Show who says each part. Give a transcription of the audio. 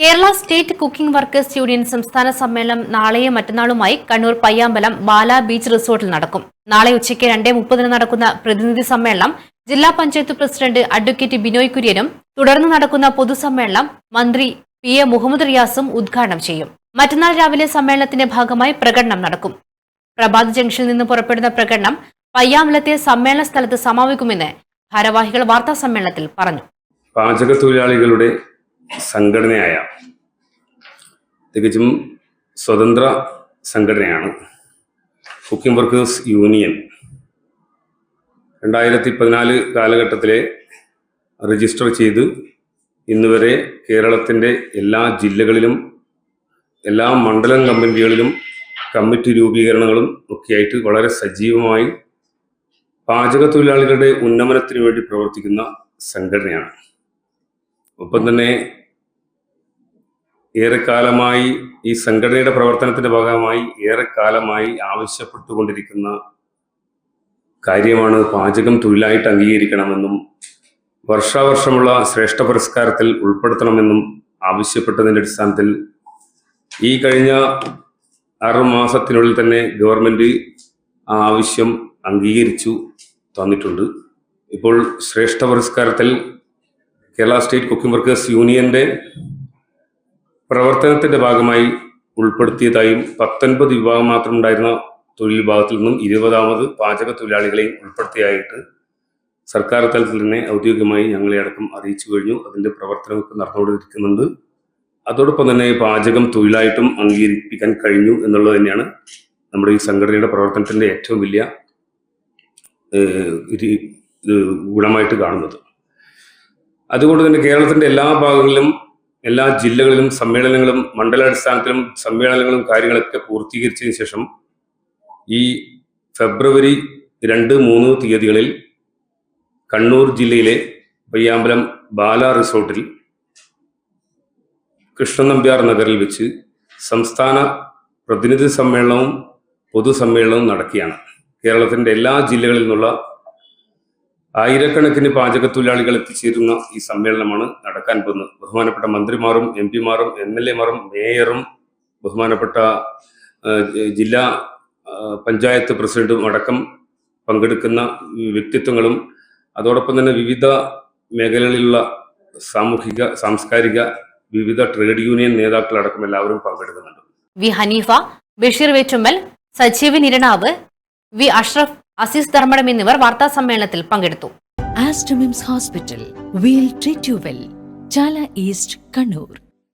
Speaker 1: Kerala state cooking workers union സംസ്ഥാന സമ്മേളനം നാളെയും മറ്റന്നാളുമായി കണ്ണൂർ പയ്യാമ്പലം ബാല ബീച്ച് റിസോർട്ടിൽ നടക്കും. നാളെ ഉച്ചയ്ക്ക് രണ്ടേ മുപ്പതിന് നടക്കുന്ന പ്രതിനിധി സമ്മേളനം ജില്ലാ പഞ്ചായത്ത് പ്രസിഡന്റ് അഡ്വക്കേറ്റ് ബിനോയ് കുര്യനും തുടർന്ന് നടക്കുന്ന പൊതുസമ്മേളനം മന്ത്രി പി എ മുഹമ്മദ് റിയാസും ഉദ്ഘാടനം ചെയ്യും. മറ്റന്നാൾ രാവിലെ സമ്മേളനത്തിന്റെ ഭാഗമായി പ്രകടനം നടക്കും. പ്രഭാത് ജംഗ്ഷനിൽ നിന്ന് പുറപ്പെടുന്ന പ്രകടനം പയ്യാമ്പലത്തെ സമ്മേളന സ്ഥലത്ത് സമാപിക്കുമെന്ന് ഭാരവാഹികൾ വാർത്താ സമ്മേളനത്തിൽ പറഞ്ഞു.
Speaker 2: പാചക തൊഴിലാളികളുടെ സംഘടനയായ തികച്ചും സ്വതന്ത്ര സംഘടനയാണ് കുക്കിംഗ് വർക്കേഴ്സ് യൂണിയൻ. രണ്ടായിരത്തി പതിനാല് കാലഘട്ടത്തിലെ രജിസ്റ്റർ ചെയ്ത് ഇന്നുവരെ കേരളത്തിന്റെ എല്ലാ ജില്ലകളിലും എല്ലാ മണ്ഡലം കമ്മിറ്റികളിലും കമ്മിറ്റി രൂപീകരണങ്ങളും ഒക്കെയായിട്ട് വളരെ സജീവമായി പാചക തൊഴിലാളികളുടെ ഉന്നമനത്തിന് വേണ്ടി പ്രവർത്തിക്കുന്ന സംഘടനയാണ്. ഒപ്പം തന്നെ ഏറെക്കാലമായി ഈ സംഘടനയുടെ പ്രവർത്തനത്തിന്റെ ഭാഗമായി ഏറെക്കാലമായി ആവശ്യപ്പെട്ടുകൊണ്ടിരിക്കുന്ന കാര്യമാണ് പാചകം തൊഴിലായിട്ട് അംഗീകരിക്കണമെന്നും വർഷാവർഷമുള്ള ശ്രേഷ്ഠ പുരസ്കാരത്തിൽ ഉൾപ്പെടുത്തണമെന്നും ആവശ്യപ്പെട്ടതിന്റെ അടിസ്ഥാനത്തിൽ ഈ കഴിഞ്ഞ ആറു മാസത്തിനുള്ളിൽ തന്നെ ഗവൺമെന്റ് ആ ആവശ്യം അംഗീകരിച്ചു തന്നിട്ടുണ്ട്. ഇപ്പോൾ ശ്രേഷ്ഠ പുരസ്കാരത്തിൽ കേരള സ്റ്റേറ്റ് കുക്കിംഗ് വർക്കേഴ്സ് യൂണിയന്റെ പ്രവർത്തനത്തിന്റെ ഭാഗമായി ഉൾപ്പെടുത്തിയതായും പത്തൊൻപത് വിഭാഗം മാത്രം ഉണ്ടായിരുന്ന തൊഴിൽ വിഭാഗത്തിൽ നിന്നും ഇരുപതാമത് പാചക തൊഴിലാളികളെയും ഉൾപ്പെടുത്തിയായിട്ട് സർക്കാർ തലത്തിൽ തന്നെ ഔദ്യോഗികമായി ഞങ്ങളെ അടക്കം അറിയിച്ചു കഴിഞ്ഞു. അതിന്റെ പ്രവർത്തനമൊക്കെ നടന്നുകൊണ്ടിരിക്കുന്നുണ്ട്. അതോടൊപ്പം തന്നെ പാചകം തൊഴിലായിട്ടും അംഗീകരിപ്പിക്കാൻ കഴിഞ്ഞു എന്നുള്ളത് തന്നെയാണ് നമ്മുടെ ഈ സംഘടനയുടെ പ്രവർത്തനത്തിന്റെ ഏറ്റവും വലിയ ഗുണമായിട്ട് കാണുന്നത്. അതുകൊണ്ട് തന്നെ കേരളത്തിന്റെ എല്ലാ ഭാഗങ്ങളിലും എല്ലാ ജില്ലകളിലും സമ്മേളനങ്ങളും മണ്ഡലാടിസ്ഥാനത്തിലും സമ്മേളനങ്ങളും കാര്യങ്ങളൊക്കെ പൂർത്തീകരിച്ചതിന് ശേഷം ഈ ഫെബ്രുവരി രണ്ട് മൂന്ന് തീയതികളിൽ കണ്ണൂർ ജില്ലയിലെ പയ്യാമ്പലം ബാല റിസോർട്ടിൽ കൃഷ്ണൻ നമ്പ്യാർ നഗറിൽ വെച്ച് സംസ്ഥാന പ്രതിനിധി സമ്മേളനവും പൊതുസമ്മേളനവും നടക്കുകയാണ്. കേരളത്തിന്റെ എല്ലാ ജില്ലകളിൽ നിന്നുള്ള ആയിരക്കണക്കിന് പാചക തൊഴിലാളികൾ എത്തിച്ചേരുന്ന ഈ സമ്മേളനമാണ് നടക്കാൻ പോകുന്നത്. ബഹുമാനപ്പെട്ട മന്ത്രിമാരും എം പിമാരും എം എൽ എമാരും മേയറും ബഹുമാനപ്പെട്ട ജില്ലാ പഞ്ചായത്ത് പ്രസിഡന്റും അടക്കം പങ്കെടുക്കുന്ന വ്യക്തിത്വങ്ങളും അതോടൊപ്പം തന്നെ വിവിധ മേഖലകളിലുള്ള സാമൂഹിക സാംസ്കാരിക വിവിധ ട്രേഡ് യൂണിയൻ നേതാക്കളടക്കം എല്ലാവരും പങ്കെടുക്കുന്നുണ്ട്.
Speaker 1: വി ഹനീഫ ബഷീർ വേറ്റുമ്മൽ സജീവ് നിരണാവ് വി അഷ്റഫ് അസീസ് ധർമ്മടം എന്നിവർ വാർത്താ സമ്മേളനത്തിൽ പങ്കെടുത്തു.
Speaker 3: ആസ്റ്റമിംസ് ഹോസ്പിറ്റൽ വീൽ ട്രീറ്റ് ചാല ഈസ്റ്റ് കണ്ണൂർ.